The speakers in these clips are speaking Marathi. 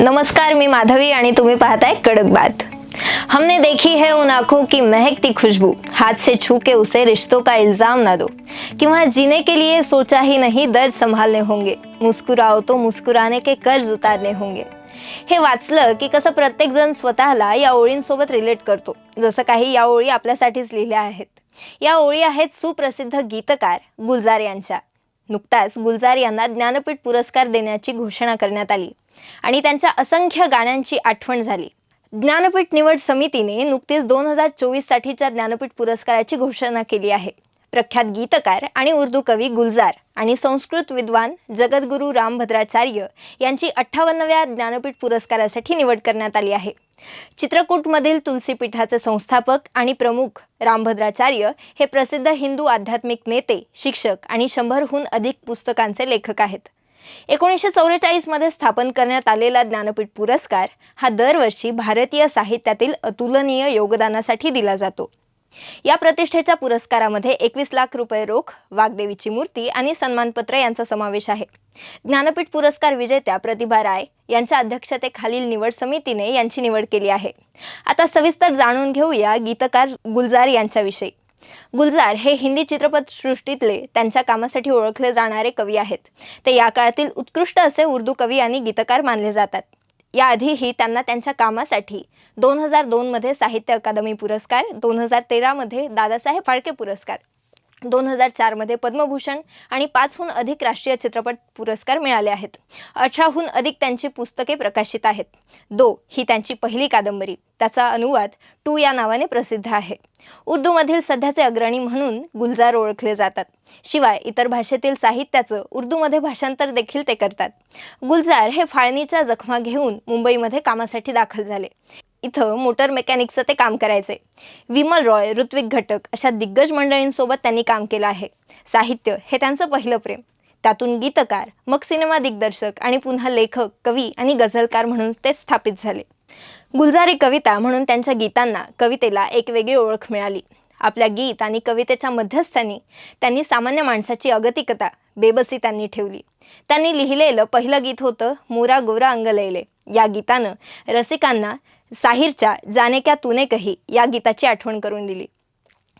नमस्कार मी माधवी आणि तुम्ही पाहताय कडक बात. हमने देखी है उन आंखों की महकती खुशबू. हाथ से छू के उसे रिश्तों का इल्जाम ना दो। किंवा जीने के लिए सोचा ही नहीं दर्द संभालने होंगे। मुस्कुराओ तो मुस्कुराने के कर्ज उतारने होंगे। हे वाचलं की कसं प्रत्येक जण स्वतःला या ओळींसोबत रिलेट करतो. जसं काही या ओळी आपल्यासाठीच लिहिल्या आहेत. या ओळी आहेत सुप्रसिद्ध गीतकार गुलजार यांच्या. नुकताच गुलजार यांना ज्ञानपीठ पुरस्कार देण्याची घोषणा करण्यात आली. आणि त्यांच्या असंख्य गाण्यांची आठवण झाली. ज्ञानपीठ निवड समितीने नुकतीच दोन हजार चोवीस साठीच्या ज्ञानपीठ पुरस्काराची घोषणा केली आहे. प्रख्यात गीतकार आणि उर्दू कवी गुलजार आणि संस्कृत विद्वान जगद्गुरू रामभद्राचार्य यांची अठ्ठावन्नव्या ज्ञानपीठ पुरस्कारासाठी निवड करण्यात आली आहे. चित्रकूटमधील तुलसीपीठाचे संस्थापक आणि प्रमुख रामभद्राचार्य हे प्रसिद्ध हिंदू आध्यात्मिक नेते शिक्षक आणि शंभरहून अधिक पुस्तकांचे लेखक आहेत. एकोणीसशे चौवेचाळीसमध्ये स्थापन करण्यात आलेला ज्ञानपीठ पुरस्कार हा दरवर्षी भारतीय साहित्यातील अतुलनीय योगदानासाठी दिला जातो. या प्रतिष्ठेच्या पुरस्कारामध्ये एकवीस लाख रुपये रोख वाग्देवीची मूर्ती आणि सन्मानपत्र यांचा समावेश आहे. ज्ञानपीठ पुरस्कार विजेत्या प्रतिभा राय यांच्या अध्यक्षतेखालील निवड समितीने यांची निवड केली आहे. आता सविस्तर जाणून घेऊया गीतकार गुलजार यांच्याविषयी. गुलजार हे हिंदी चित्रपटसृष्टीतले त्यांच्या कामासाठी ओळखले जाणारे कवी आहेत. ते या काळातील उत्कृष्ट असे उर्दू कवी आणि गीतकार मानले जातात. याआधीही त्यांना त्यांच्या कामासाठी दोन हजार दोनमध्ये साहित्य अकादमी पुरस्कार दोन हजार तेरामध्ये दादासाहेब फाळके पुरस्कार दोन हजार चारमध्ये पद्मभूषण आणि पाचहून अधिक राष्ट्रीय चित्रपट पुरस्कार मिळाले आहेत. अठराहून अधिक त्यांची पुस्तके प्रकाशित आहेत. दो ही त्यांची पहिली कादंबरी. त्याचा अनुवाद टू या नावाने प्रसिद्ध आहे. उर्दूमधील सध्याचे अग्रणी म्हणून गुलजार ओळखले जातात. शिवाय इतर भाषेतील साहित्याचं उर्दूमध्ये भाषांतर देखील ते करतात. गुलजार हे फाळणीच्या जखमा घेऊन मुंबईमध्ये कामासाठी दाखल झाले. इथं मोटर मेकॅनिकचं ते काम करायचे विमल रॉय ऋत्विक घटक अशा दिग्गज मंडळींसोबत त्यांनी काम केलं आहे. साहित्य हे त्यांचं पहिलं प्रेम. त्यातून गीतकार मग सिनेमा दिग्दर्शक आणि पुन्हा लेखक कवी आणि गझलकार म्हणून ते स्थापित झाले. गुलजारी कविता म्हणून त्यांच्या गीतांना कवितेला एक वेगळी ओळख मिळाली. आपल्या गीत आणि कवितेच्या मध्यस्थानी त्यांनी सामान्य माणसाची अगतिकता बेबसी त्यांनी ठेवली. त्यांनी लिहिलेलं पहिलं गीत होतं मोरा गोरा अंगलैले या गीतानं रसिकांना साहिरच्या जाने क्या तूने कही या गीताची आठवण करून दिली.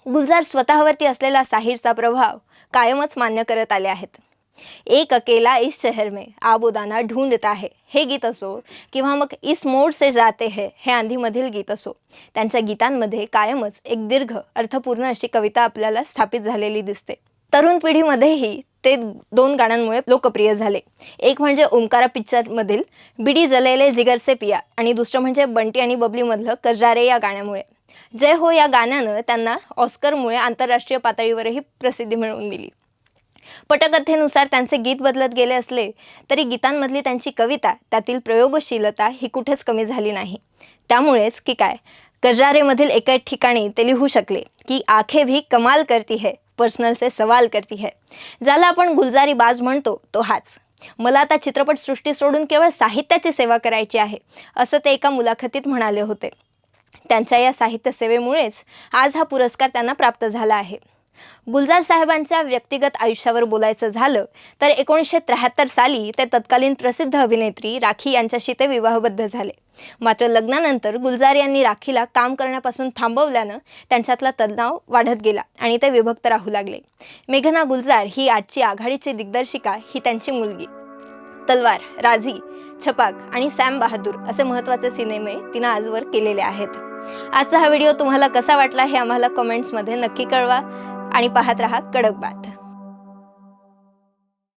गुलजार स्वतःवरती असलेला साहिरचा प्रभाव कायमच मान्य करत आले आहेत. एक अकेला इस शहर में आबोदाना ढूंढता है. हे गीत असो किंवा मग इस मोड से जाते है हे आंधीमधील गीत असो. त्यांच्या गीतांमध्ये कायमच एक दीर्घ अर्थपूर्ण अशी कविता आपल्याला स्थापित झालेली दिसते. तरुण पिढीमध्येही ते दोन गाण्यांमुळे लोकप्रिय झाले. एक म्हणजे ओंकारा पिक्चरमधील बिडी जलेले जिगरसे पिया आणि दुसरं म्हणजे बंटी आणि बबलीमधलं कजारे या गाण्यामुळे. जय हो या गाण्यानं त्यांना ऑस्करमुळे आंतरराष्ट्रीय पातळीवरही प्रसिद्धी मिळवून दिली. पटकथेनुसार त्यांचे गीत बदलत गेले असले तरी गीतांमधली त्यांची कविता त्यातील प्रयोगशीलता ही कुठेच कमी झाली नाही. त्यामुळेच की काय? गजारेमधील एका ठिकाणी ते लिहू शकले की आखे भी कमाल करती है पर्सनल से सवाल करती है। ज्याला आपण गुलजारी बाज म्हणतो तो हाच। मला आता चित्रपटसृष्टी सोडून केवळ साहित्याची सेवा करायची आहे असं ते एका मुलाखतीत म्हणाले होते. त्यांच्या या साहित्य सेवेमुळेच आज हा पुरस्कार त्यांना प्राप्त झाला आहे. गुलजार साहेबांच्या व्यक्तिगत आयुष्यावर बोलायचं झालं तर एकोणीसशे त्र्याहत्तर साली ते तत्कालीन प्रसिद्ध अभिनेत्री राखी यांच्याशी ते विवाहबद्ध झाले. मात्र लग्नानंतर गुलजार यांनी राखीला काम करण्यापासून थांबवल्यानं त्यांच्यातला तणाव वाढत गेला आणि ते विभक्त राहू लागले. मेघना गुलजार ही आजची आघाडीची दिग्दर्शिका ही त्यांची मुलगी. तलवार राझी छपाक आणि सॅम बहादूर असे महत्त्वाचे सिनेमे तिनं आजवर केलेले आहेत. आजचा हा व्हिडिओ तुम्हाला कसा वाटला हे आम्हाला कमेंट्समध्ये नक्की कळवा. आणि पाहत रहा कडक बात.